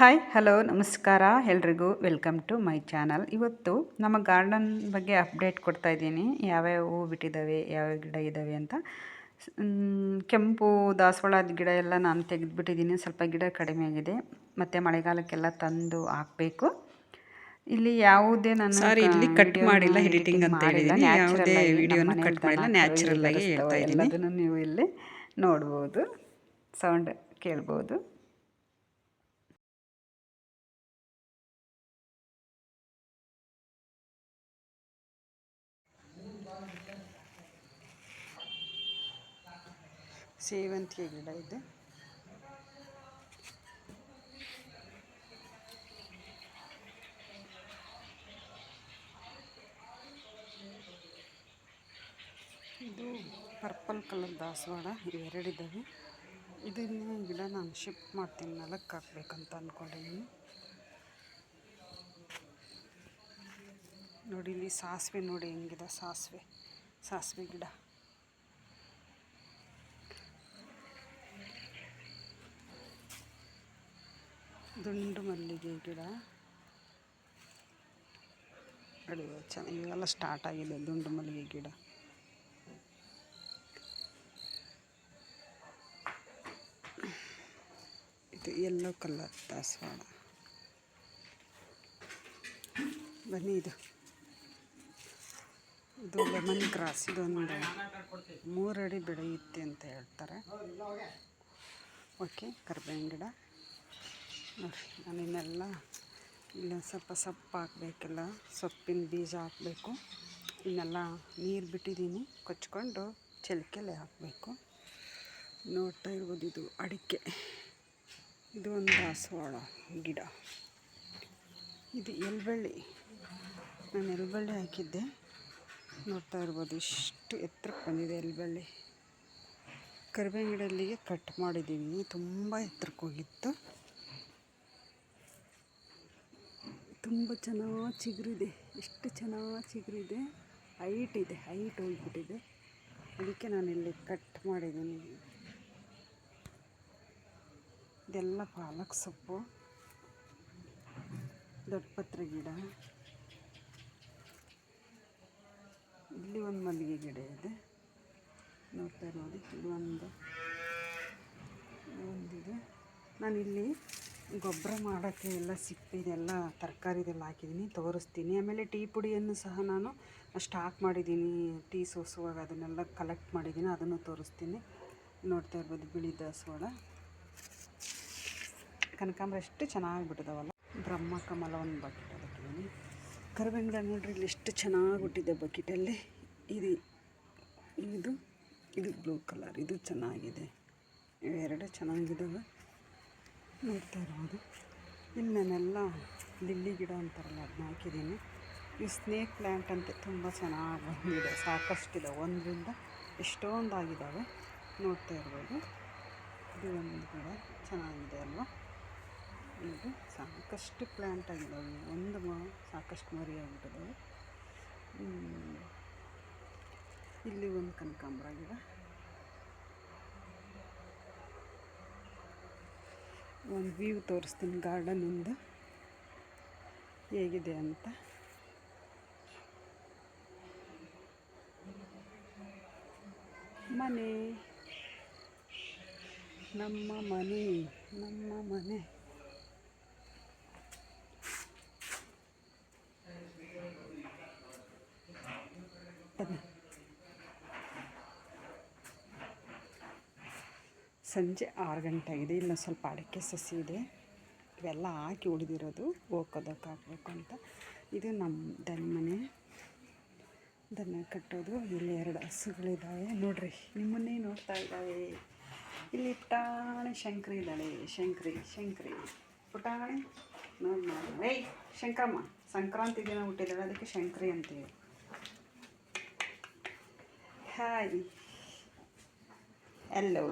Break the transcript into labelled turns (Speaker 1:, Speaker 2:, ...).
Speaker 1: Hi hello ನಮಸ್ಕಾರ. ಎಲ್ರಿಗೂ welcome to my channel ಇವತ್ತು ನಮ್ಮ ಗಾರ್ಡನ್ ಬಗ್ಗೆ ಅಪ್ಡೇಟ್ ಕೊಡ್ತಾ ಇದ್ದೀನಿ. ಯಾವ್ಯಾವ ಹೂ ಬಿಟ್ಟಿದ್ದಾವೆ ಯಾವ್ಯಾವ ಗಿಡ ಇದ್ದಾವೆ ಅಂತ. ಕೆಂಪು ದಾಸವಾಳದ ಗಿಡ ಎಲ್ಲ ನಾನು ತೆಗೆದುಬಿಟ್ಟಿದ್ದೀನಿ. ಸ್ವಲ್ಪ ಗಿಡ ಕಡಿಮೆ ಆಗಿದೆ. ಮತ್ತು ಮಳೆಗಾಲಕ್ಕೆಲ್ಲ ತಂದು ಹಾಕಬೇಕು. ಇಲ್ಲಿ ಯಾವುದೇ ನಾನು
Speaker 2: ಸಾರಿ ಇಲ್ಲಿ ಕಟ್ ಮಾಡಿಲ್ಲ ಎಡಿಟಿಂಗ್ ಅಂತ ಹೇಳಿದ್ದೀನಿ. ಯಾವುದೇ ವಿಡಿಯೋನ ಕಟ್ ಮಾಡಿಲ್ಲ ನ್ಯಾಚುರಲ್ ಆಗಿ ಹೇಳ್ತಾ ಇದ್ದೀನಿ.
Speaker 1: ಅದನ್ನು ನೀವು ಇಲ್ಲಿ ನೋಡ್ಬೋದು ಸೌಂಡ್ ಕೇಳ್ಬೋದು. ಸೇವಂತಿಗೆ ಗಿಡ ಇದೆ. ಇದು ಪರ್ಪಲ್ ಕಲರ್ ದಾಸವಾಳ ಇವೆರಡಿದ್ದಾವೆ ಇದನ್ನ ಗಿಡ ನಾನು ಶಿಫ್ಟ್ ಮಾಡ್ತೀನಿ ನೆಲಕ್ಕೆ ಹಾಕ್ಬೇಕಂತ ಅಂದ್ಕೊಂಡಿದ್ದೀನಿ ನೋಡಿ ಇಲ್ಲಿ ಸಾಸಿವೆ ನೋಡಿ, ಹೆಂಗಿದೆ ಸಾಸಿವೆ ಸಾಸಿವೆ ಗಿಡ. ದುಂಡು ಮಲ್ಲಿಗೆ ಗಿಡ. ನೋಡಿ ಚೆನ್ನಾಗಿ ಇವೆಲ್ಲ ಸ್ಟಾರ್ಟ್ ಆಗಿದೆ, ದುಂಡು ಮಲ್ಲಿಗೆ ಗಿಡ. ಇದು ಎಲ್ಲೋ ಕಲರ್ ದಾಸವಾಳ ಬನ್ನಿ ಇದು. ಇದು ಲೆಮನ್ ಕ್ರಾಸ್ ಇದೊಂದು ಮೂರಡಿ ಬೆಳೆಯುತ್ತೆ ಅಂತ ಹೇಳ್ತಾರೆ. ಓಕೆ ಕರ್ಬೇವಿನ ಗಿಡ. ನೋಡಿ ನಾನು ಇನ್ನೆಲ್ಲ ಇಲ್ಲ ಸ್ವಲ್ಪ ಸೊಪ್ಪು ಹಾಕಬೇಕೆಲ್ಲ, ಸೊಪ್ಪಿನ ಬೀಜ ಹಾಕಬೇಕು. ಇನ್ನೆಲ್ಲ ನೀರು ಬಿಟ್ಟಿದ್ದೀನಿ, ಕೊಚ್ಕೊಂಡು ಚಲಿಕೆಲೆ ಹಾಕಬೇಕು. ನೋಡ್ತಾ ಇರ್ಬೋದು ಇದು ಅಡಿಕೆ. ಇದು ಒಂದು ದಾಸವಾಳ ಗಿಡ. ಇದು ಎಲ್ಬಳ್ಳಿ. ನಾನು ಎಲ್ಬಳ್ಳಿ ಹಾಕಿದ್ದೆ. ನೋಡ್ತಾ ಇರ್ಬೋದು ಇಷ್ಟು ಎತ್ತರಕ್ಕೆ ಬಂದಿದೆ ಎಲ್ಬಳ್ಳಿ. ಕರಿಬೇವಿನ ಗಿಡಲ್ಲಿಗೆ ಕಟ್ ಮಾಡಿದ್ದೀನಿ. ತುಂಬ ಎತ್ತರಕ್ಕೆ ಹೋಗಿತ್ತು. ತುಂಬ ಚೆನ್ನಾಗಿ ಚಿಗುರಿದೆ. ಎಷ್ಟು ಚೆನ್ನಾಗಿ ಚಿಗುರಿದೆ. ಹೈಟ್ ಇದೆ. ಹೈಟ್ ಹೋಗ್ಬಿಟ್ಟಿದೆ. ಅದಕ್ಕೆ ನಾನಿಲ್ಲಿ ಕಟ್ ಮಾಡಿದ್ದೀನಿ. ಇದೆಲ್ಲ ಪಾಲಕ್ ಸೊಪ್ಪು. ದೊಡ್ಡಪತ್ರೆ ಗಿಡ. ಇಲ್ಲಿ ಒಂದು ಮಲ್ಲಿಗೆ ಗಿಡ ಇದೆ. ನೋಡ್ತಾ ನೋಡಿ. ಇಲ್ಲಿ ಒಂದು ಒಂದಿದೆ ನಾನಿಲ್ಲಿ ಗೊಬ್ಬರ ಮಾಡೋಕ್ಕೆ ಎಲ್ಲ ಸಿಪ್ಪಿದೆಲ್ಲ ತರಕಾರಿದೆಲ್ಲ ಹಾಕಿದ್ದೀನಿ, ತೋರಿಸ್ತೀನಿ. ಆಮೇಲೆ ಟೀ ಪುಡಿಯನ್ನು ಸಹ ನಾನು ಸ್ಟಾಕ್ ಮಾಡಿದ್ದೀನಿ, ಟೀ ಸೋಸುವಾಗ ಅದನ್ನೆಲ್ಲ ಕಲೆಕ್ಟ್ ಮಾಡಿದ್ದೀನಿ, ಅದನ್ನು ತೋರಿಸ್ತೀನಿ. ನೋಡ್ತಾ ಇರ್ಬೋದು ಬಿಳಿ ದಾಸವಾಳ. ಕನಕಾಂಬ್ರ ಎಷ್ಟು ಚೆನ್ನಾಗಿ ಬಿಟ್ಟಿದಾವಲ್ಲ ಬ್ರಹ್ಮ ಕಮಲ ಒಂದು ಬಕೆಟ್ ಹಾಕಿದ್ದೀನಿ. ಕರಿಬೇವಿನ ನೋಡ್ರಿ, ಇಲ್ಲಿ ಎಷ್ಟು ಚೆನ್ನಾಗಿ ಬಿಟ್ಟಿದೆ ಬಕೆಟಲ್ಲಿ ಇದು ಇದು ಇದು ಬ್ಲೂ ಕಲರ್ ಇದು ಚೆನ್ನಾಗಿದೆ. ಇವೆರಡು ಚೆನ್ನಾಗಿದ್ದಾವೆ ನೋಡ್ತಾ ಇರ್ಬೋದು. ಇನ್ನು ನಾನೆಲ್ಲ ಲಿಲ್ಲಿ ಗಿಡ ಅಂತಾರಲ್ಲ ಅದನ್ನ ಹಾಕಿದ್ದೀನಿ. ಈ ಸ್ನೇಕ್ ಪ್ಲ್ಯಾಂಟ್ ಅಂತ ತುಂಬ ಚೆನ್ನಾಗಿ ಬಂದಿದೆ. ಸಾಕಷ್ಟು ಇದೆ ಒಂದರಿಂದ ಎಷ್ಟೊಂದು ಆಗಿದ್ದಾವೆ ನೋಡ್ತಾ ಇರ್ಬೋದು. ಇದು ಒಂದು ಗಿಡ ಚೆನ್ನಾಗಿದೆ ಅಲ್ವಾ? ಇದು ಸಾಕಷ್ಟು ಪ್ಲ್ಯಾಂಟ್ ಆಗಿದ್ದಾವೆ. ಒಂದು ಸಾಕಷ್ಟು ಮರಿ ಆಗಿಬಿಟ್ಟಿದ್ದಾವೆ. ಇಲ್ಲಿ ಒಂದು ಕನಕಾಂಬ್ರ ಗಿಡ. ಒಂದು ವ್ಯೂ ತೋರಿಸ್ತೀನಿ ಗಾರ್ಡನಿಂದ ಹೇಗಿದೆ ಅಂತ. ಮನೆ. ನಮ್ಮ ಮನೆ ನಮ್ಮ ಮನೆ. ಸಂಜೆ ಆರು ಗಂಟೆ ಆಗಿದೆ. ಇಲ್ಲ ಸ್ವಲ್ಪ ಅಡಿಕೆ ಸಸಿ ಇದೆ. ಇವೆಲ್ಲ ಹಾಕಿ ಉಳಿದಿರೋದು. ಹೋಗೋದಕ್ಕೆ ಹಾಕಬೇಕು ಅಂತ. ಇದು ನಮ್ಮ ದನ ಮನೆ. ದನ ಕಟ್ಟೋದು. ಇಲ್ಲಿ ಎರಡು ಹಸುಗಳಿದ್ದಾವೆ ನೋಡ್ರಿ, ನಿಮ್ಮನ್ನೇ ನೋಡ್ತಾ ಇದ್ದಾವೆ. ಇಲ್ಲಿ ಪುಟಾಣಿ ಶಂಕರಿ ಇದ್ದಾಳೆ. ಶಂಕರಿ ಶಂಕರಿ. ಪುಟಾಣಿ? ನೋಡಿ ನೋಡಿ ಏಯ್, ಶಂಕರಮ್ಮ. ಸಂಕ್ರಾಂತಿ ದಿನ ಹುಟ್ಟಿದ್ದಾಳೆ ಅದಕ್ಕೆ ಶಂಕರಿ ಅಂತೀವಿ. ಹಾಯ್. ಎಲ್ಲೋ